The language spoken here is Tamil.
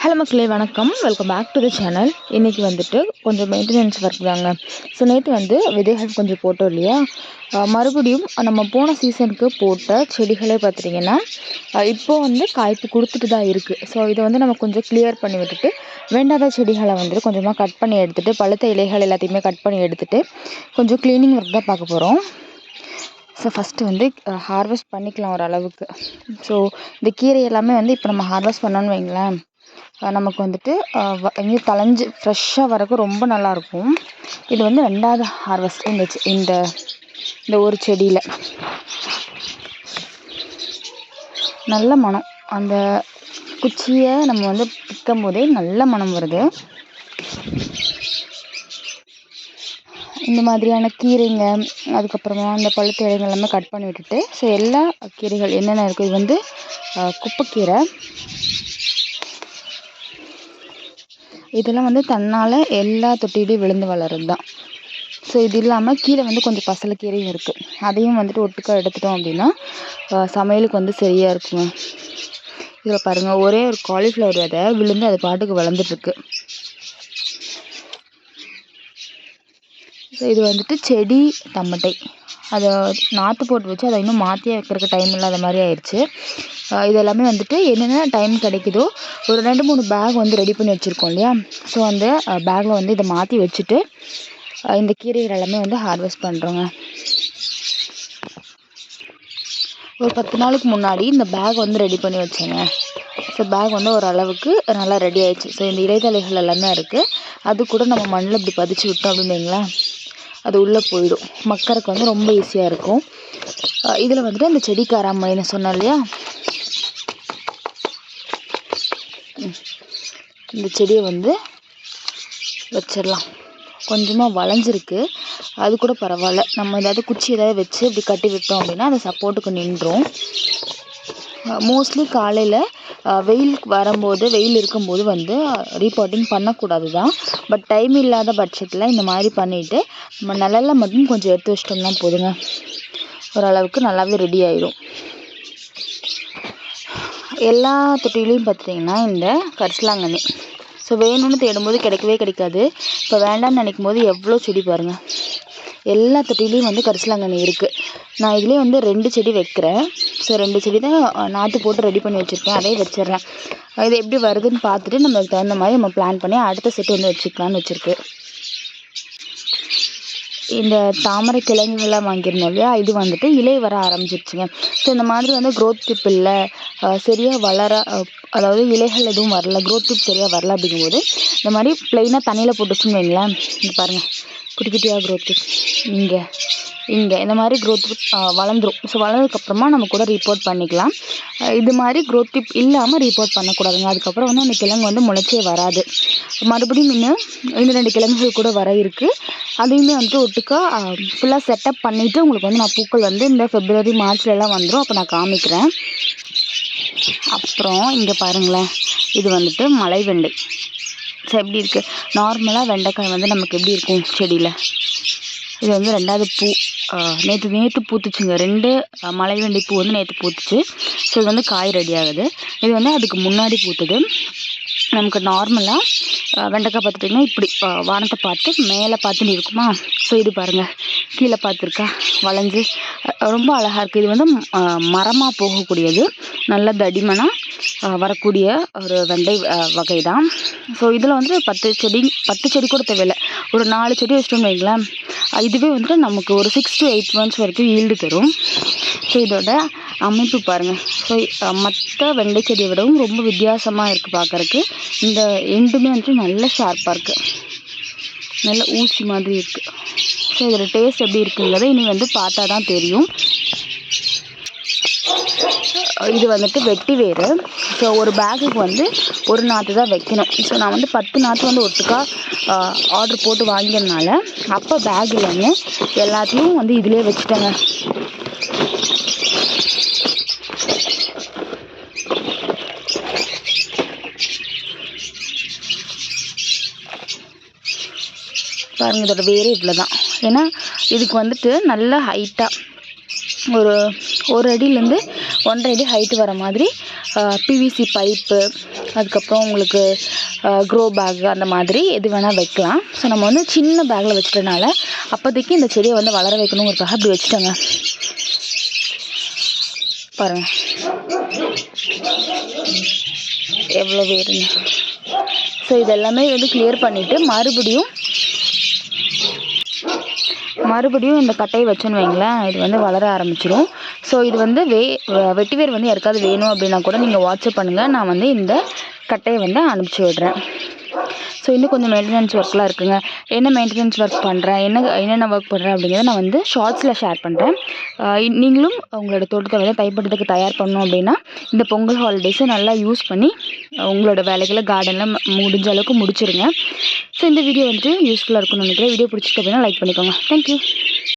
ஹலோ மக்களே வணக்கம். Welcome back to the channel இன்றைக்கி வந்துட்டு கொஞ்சம் மெயின்டெனன்ஸ் ஒர்க் தாங்க. ஸோ நேற்று வந்து விதைகள் கொஞ்சம் போட்டோம் இல்லையா? மறுபடியும் நம்ம போன சீசனுக்கு போட்ட செடிகளே பார்த்துட்டிங்கன்னா இப்போது வந்து காய்ப்பு கொடுத்துட்டு தான் இருக்குது ஸோ இதை வந்து நம்ம கொஞ்சம் கிளியர் பண்ணி விட்டுட்டு வேண்டாத செடிகளை வந்துட்டு கொஞ்சமாக கட் பண்ணி எடுத்துகிட்டு பழுத்த இலைகள் எல்லாத்தையுமே கட் பண்ணி எடுத்துகிட்டு கொஞ்சம் க்ளீனிங் ஒர்க் தான் பார்க்க போகிறோம் ஸோ ஃபஸ்ட்டு வந்து ஹார்வெஸ்ட் பண்ணிக்கலாம் ஓரளவுக்கு ஸோ இந்த கீரை எல்லாமே வந்து இப்போ நம்ம ஹார்வெஸ்ட் பண்ணோன்னு வைங்களேன். நமக்கு வந்துட்டு வ- எங்கேயும் தளைஞ்சு ஃப்ரெஷ்ஷாக வரக்கு ரொம்ப நல்லாயிருக்கும். இது வந்து ரெண்டாவது ஹார்வெஸ்ட் இந்த இந்த இந்த ஒரு செடியில். நல்ல மனம் அந்த குச்சியை நம்ம வந்து பிக்கும் போதே நல்ல மனம் வருது. இந்த மாதிரியான கீரைங்க அதுக்கப்புறமா அந்த பழுத்த இலைகள் எல்லாமே கட் பண்ணி விட்டுட்டு ஸோ எல்லா கீரைகள் என்னென்ன இருக்குது இது வந்து குப்பைக்கீரை. இதெல்லாம் வந்து தன்னால் எல்லா தொட்டிலையும் விழுந்து வளருது தான் ஸோ இது இல்லாமல் கீழே வந்து கொஞ்சம் பசலைக்கீரையும் இருக்குது அதையும் வந்துட்டு ஒட்டுக்கா எடுத்துட்டோம் அப்படின்னா சமையலுக்கு வந்து சரியாக இருக்குங்க. இதில் பாருங்கள் ஒரே ஒரு காலிஃப்ளவர் விதை விழுந்து அது பாட்டுக்கு வளர்ந்துட்டுருக்கு ஸோ இது வந்துட்டு செடி தம்மட்டை அதை நாற்று போட்டு வச்சு அதை இன்னும் மாற்றியே வைக்கிறதுக்கு டைம் இல்லாத மாதிரி ஆயிடுச்சு இது எல்லாமே வந்துட்டு என்னென்ன டைம் கிடைக்குதோ ஒரு ரெண்டு மூணு பேக் வந்து ரெடி பண்ணி வச்சுருக்கோம் இல்லையா? ஸோ அந்த பேக்கில் வந்து இதை மாற்றி வச்சுட்டு இந்த கீரைகள் எல்லாமே வந்து ஹார்வெஸ்ட் பண்ணுறோங்க ஒரு பத்து நாளுக்கு முன்னாடி இந்த பேக் வந்து ரெடி பண்ணி வச்சேங்க. ஸோ பேக் வந்து ஓரளவுக்கு நல்லா ரெடி ஆயிடுச்சு. ஸோ இந்த இலைதழைகள் எல்லாமே இருக்குது அது கூட நம்ம மண்ணில் இப்படி பதிச்சு விட்டோம் அப்படின்னு அது உள்ளே போயிடும். மக்கறக்கு வந்து ரொம்ப ஈஸியாக இருக்கும். இதில் வந்துட்டு அந்த செடி காராமணின்னு சொன்னோம் இல்லையா? இந்த செடியை வந்து வச்சிடலாம். கொஞ்சமாக வளைஞ்சிருக்கு. அது கூட பரவாயில்ல. நம்ம ஏதாவது குச்சி ஏதாவது வச்சு இப்படி கட்டி விட்டோம் அப்படின்னா அது சப்போர்ட்டுக்கு நின்றோம். மோஸ்ட்லி காலையில் வெயில் வரும்போது வெயில் இருக்கும்போது வந்து ரீபாட்டிங் பண்ணக்கூடாது தான் பட் டைம் இல்லாத பட்சத்தில் இந்த மாதிரி பண்ணிவிட்டு நம்ம நிழலில் மட்டும் கொஞ்சம் எடுத்து வச்சிட்டோம்னா போதுங்க. ஓரளவுக்கு நல்லாவே ரெடி ஆயிடும் எல்லா தொட்டிலையும் பார்த்துட்டிங்கன்னா இந்த கரிசலாங்கண்ணி. ஸோ வேணும்னு தேடும்போது கிடைக்கவே கிடைக்காது. இப்போ வேண்டாம்னு நினைக்கும் போது எவ்வளோ செடி பாருங்கள் எல்லா தொட்டிலையும் வந்து கரிசலாங்கண்ணி இருக்குது நான் இதுலேயே வந்து ரெண்டு செடி வைக்கிறேன். ஸோ ரெண்டு செடி தான் நாற்று போட்டு ரெடி பண்ணி வச்சுருக்கேன். அதே வச்சிடுறேன். இது எப்படி வருதுன்னு பார்த்துட்டு நம்மளுக்கு தகுந்த மாதிரி நம்ம பிளான் பண்ணி அடுத்த செட்டு வந்து வச்சுக்கலான்னு வச்சுருக்கு. இந்த தாமரை கிழங்குகள்லாம் வாங்கியிருந்தோம் இல்லையா? இது வந்துட்டு இலை வர ஆரம்பிச்சிருச்சுங்க. ஸோ இந்த மாதிரி வந்து க்ரோத் டிப் இல்லை. சரியாக வளர அதாவது இலைகள் எதுவும் வரல. க்ரோத் டிப் சரியாக வரல அப்படிங்கும்போது இந்த மாதிரி ப்ளைனாக தண்ணியில் போட்டுச்சுன்னு வைங்களேன். இங்கே பாருங்கள் குட்டி குட்டியாக க்ரோத் டிப் இங்கே. இங்கே இந்த மாதிரி க்ரோத் டிப் வளர்ந்துரும். ஸோ வளர்ந்ததுக்கப்புறமா நம்ம கூட ரிப்போர்ட் பண்ணிக்கலாம். இது மாதிரி க்ரோத் டிப் இல்லாமல் ரிப்போர்ட் பண்ணக்கூடாதுங்க. அதுக்கப்புறம் வந்து அந்த கிழங்கு வந்து முளைச்சே வராது. மறுபடியும் இன்னும் இன்னும் ரெண்டு கிழங்குகள் கூட வர இருக்குது அதையுமே வந்துட்டு ஒட்டுக்கா ஃபுல்லாக செட்டப் பண்ணிவிட்டு உங்களுக்கு வந்து நான் பூக்கள் வந்து இந்த ஃபெப்ரவரி மார்ச்லலாம் வந்துடும் அப்போ நான் காமிக்கிறேன். அப்புறம் இங்கே பாருங்களேன். இது வந்துட்டு மலை வெண்டை. ஸோ எப்படி இருக்குது நார்மலாக வெண்டைக்காய் வந்து நமக்கு எப்படி இருக்கும் செடியில்? இது வந்து ரெண்டாவது பூ. நேற்று நேற்று பூத்துச்சுங்க. ரெண்டு மலைவெண்டி மலை பூ வந்து நேற்று பூத்துச்சு. ஸோ இது வந்து காய் ரெடி ஆகுது. இது வந்து அதுக்கு முன்னாடி பூத்துது. நமக்கு நார்மலாக வெண்டைக்காய் பார்த்துட்டிங்கன்னா இப்படி வானத்தை பார்த்து மேலே பார்த்துன்னு இருக்குமா ஸோ இது பாருங்கள் கீழே பார்த்துருக்கா? வளைஞ்சு. ரொம்ப அழகாக இருக்குது இது வந்து மரமாக போகக்கூடியது. நல்ல தடிமனாக வரக்கூடிய ஒரு வெண்டை வகை தான் ஸோ இதில் வந்து பத்து செடி பத்து செடி கூட தேவையில்லை. ஒரு நாலு செடி வச்சிட்டோம்னு வைங்களேன். இதுவே வந்துட்டு நமக்கு ஒரு சிக்ஸ் டு எயிட் மந்த்ஸ் வரைக்கும் ஈல்டு தரும். ஸோ இதோட அமைப்பு பாருங்கள் ஸோ மற்ற வெண்டை செடியை விடவும் ரொம்ப வித்தியாசமாக இருக்குது பார்க்குறக்கு இந்த எண்டுமே வந்துட்டு நல்ல ஷார்ப்பாக இருக்குது நல்ல ஊசி மாதிரி இருக்குது ஸோ இதோட டேஸ்ட் எப்படி இருக்குங்கிறத இனி வந்து பார்த்தா தான் தெரியும். இது வந்துட்டு வெட்டி வேறு ஸோ ஒரு பேக்குக்கு வந்து ஒரு நாற்று தான் வைக்கணும். ஸோ நான் வந்து பத்து நாற்று வந்து ஒட்டுக்கா ஆர்டர் போட்டு வாங்கியதுனால அப்போ பேக் இல்லைங்க எல்லாத்தையும் வந்து இதிலே வச்சுட்டேங்க. பாருங்க இதோட வேரே இவ்வளோ தான் ஏன்னா இதுக்கு வந்துட்டு நல்ல ஹைட்டாக ஒரு ஒரு அடியிலேருந்து ஒன்றரை அடி ஹைட்டு வர மாதிரி பிவிசி பைப்பு அதுக்கப்புறம் உங்களுக்கு க்ரோ பேக் அந்த மாதிரி எது வேணால் வைக்கலாம். ஸோ நம்ம வந்து சின்ன பேக்கில் வச்சுட்டனால அப்போதைக்கு இந்த செடியை வந்து வளர வைக்கணுங்கிறதுக்காக அப்படி வச்சுட்டோங்க. பாருங்கள் எவ்வளோ வேறுங்க. ஸோ இதெல்லாமே வந்து கிளியர் பண்ணிவிட்டு மறுபடியும் மறுபடியும் இந்த கட்டையை வச்சோன்னு வைங்களேன் இது வந்து வளர ஆரம்பிச்சிடும் ஸோ இது வந்து வே வெட்டிவேர் வந்து யாருக்காவது வேணும் அப்படின்னா கூட நீங்கள் வாட்ஸ்அப் பண்ணுங்கள் நான் வந்து இந்த கட்டையை வந்து அனுப்பிச்சி விடுறேன். ஸோ இன்னும் கொஞ்சம் மெயின்டெனன்ஸ் ஒர்க்லாம் இருக்குங்க. என்ன மெயின்டெனன்ஸ் ஒர்க் பண்ணுறேன் என்ன என்னென்ன ஒர்க் பண்ணுறேன் அப்படிங்கிறத நான் வந்து ஷார்ட்ஸில் ஷேர் பண்ணுறேன் நீங்களும் உங்களோட தோட்டத்தை வந்து தைப்பட்டத்துக்கு தயார் பண்ணணும் அப்படின்னா இந்த பொங்கல் ஹாலிடேஸை நல்லா யூஸ் பண்ணி உங்களோட வேலைகளை கார்டனில் முடிஞ்ச அளவுக்கு முடிச்சிருங்க. ஸோ இந்த வீடியோ வந்துட்டு யூஸ்ஃபுல்லாக இருக்கும்னு நினைக்கிறேன். வீடியோ பிடிச்சிருக்கு அப்படின்னா லைக் பண்ணிக்கோங்க. தேங்க்யூ